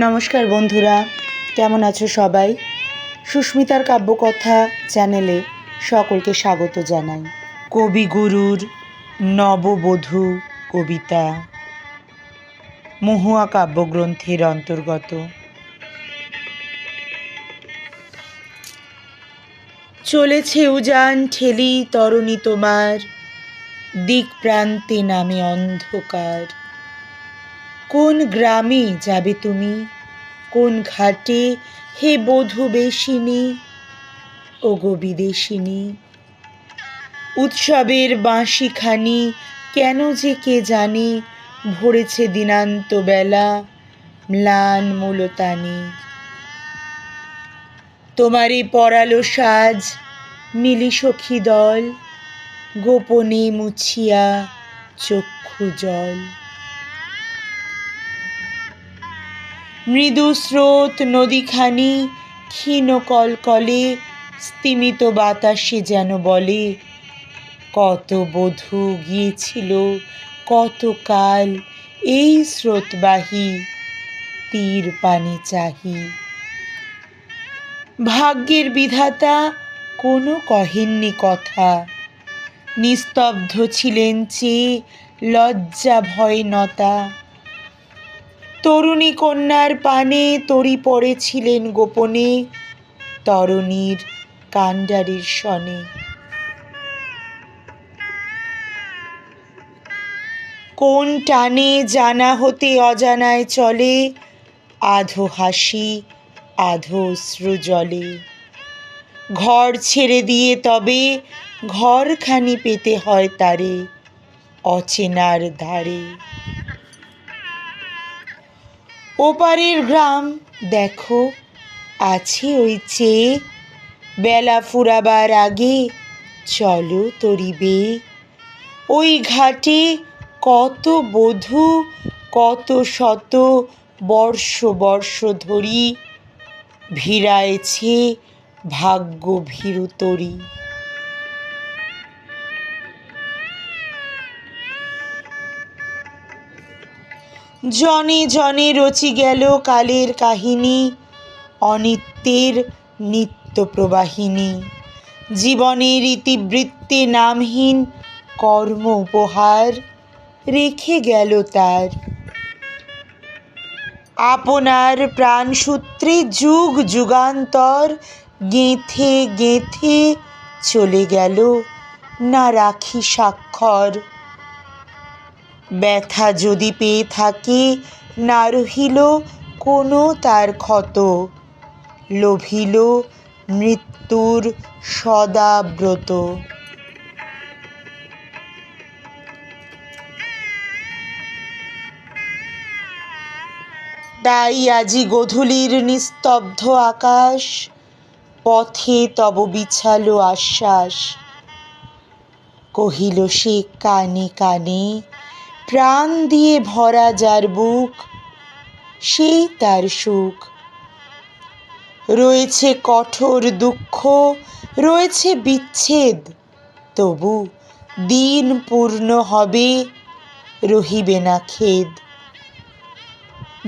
নমস্কার বন্ধুরা, কেমন আছো সবাই? সুস্মিতার কাব্যকথা চ্যানেলে সকলকে স্বাগত জানাই। কবিগুরুর নববধূ কবিতা, মহুয়া কাব্যগ্রন্থের অন্তর্গত। চলেছে উজান ঠেলি তরণী তোমার দিক প্রান্তে নামে অন্ধকার। কোন গ্রামে যাবে তুমি? কোন ঘাটে? হে বধূ বেশিনী। ও গো বিদেশিনী, উৎসবের বাঁশিখানি কেন যে কে জানে? ভরেছে দিনান্ত বেলা ম্লান মূলতানি। তোমারই পরালো সাজ মিলি সখী দল, গোপনে মুছিয়া চক্ষু জল। মৃদু স্রোত নদীখানি, ক্ষীণ কলকলে, স্তিমিত বাতাসে যেন বলে, কত বধূ গিয়েছিল, কত কাল, এই স্রোতবাহী, তীর পানি চাহি। ভাগ্যের বিধাতা কোনো কহেননি কথা। নিস্তব্ধ ছিলেন চেয়ে লজ্জা ভয় নতা। তরুণী কন্যার পানে তরি পড়েছিলেন গোপনে, তরণীর কাণ্ডারির সনে কোন টানে জানা হতে অজানায় চলে, আধো হাসি, আধো জলে। ঘর ছেড়ে দিয়ে তবে ঘরখানি পেতে হয় তারে, অচেনার ধারে। ওপারের গ্রাম। দেখো, আছে ওই চেয়ে। বেলা ফুরাবার আগে, চলো তরিবে। ওই ঘাটে কত বধূ, কত শত বর্ষ বর্ষ ধরি। ভিড়াইছে ভাগ্য ভীরু তরি। জনে জনে রচি গেল কালের কাহিনী, অনিত্যের নিত্য প্রবাহিনী জীবনের ইতিবৃত্তে নামহীন কর্ম উপহার রেখে গেল তার। আপনার প্রাণসূত্রে যুগ যুগান্তর গেঁথে গেঁথে চলে গেল না রাখি স্বাক্ষর। ব্যথা যদি পেয়ে থাকে, না রহিল কোনো তার ক্ষত। লোভিল মৃত্যুর সদাব্রত। তাই আজি গধূলির নিস্তব্ধ আকাশ, পথে তব বিছালো আশ্বাস। কহিল সে কানে কানে প্রাণ দিয়ে ভরা যার বুক, সেই তার সুখ। রয়েছে কঠোর দুঃখ, রয়েছে বিচ্ছেদ, তবু দিন পূর্ণ হবে, রহিবে না খেদ।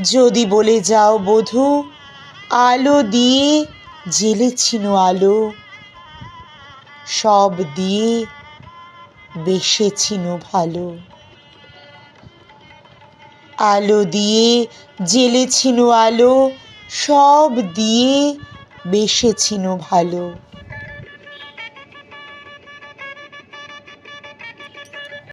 যদি বলে যাও বধূ, আলো দিয়ে জেলেছিল আলো, সব দিয়ে বেসেছিল ভালো। আলো দিয়ে জেলেছিল আলো সব দিয়ে বেসেছিনু ভালো।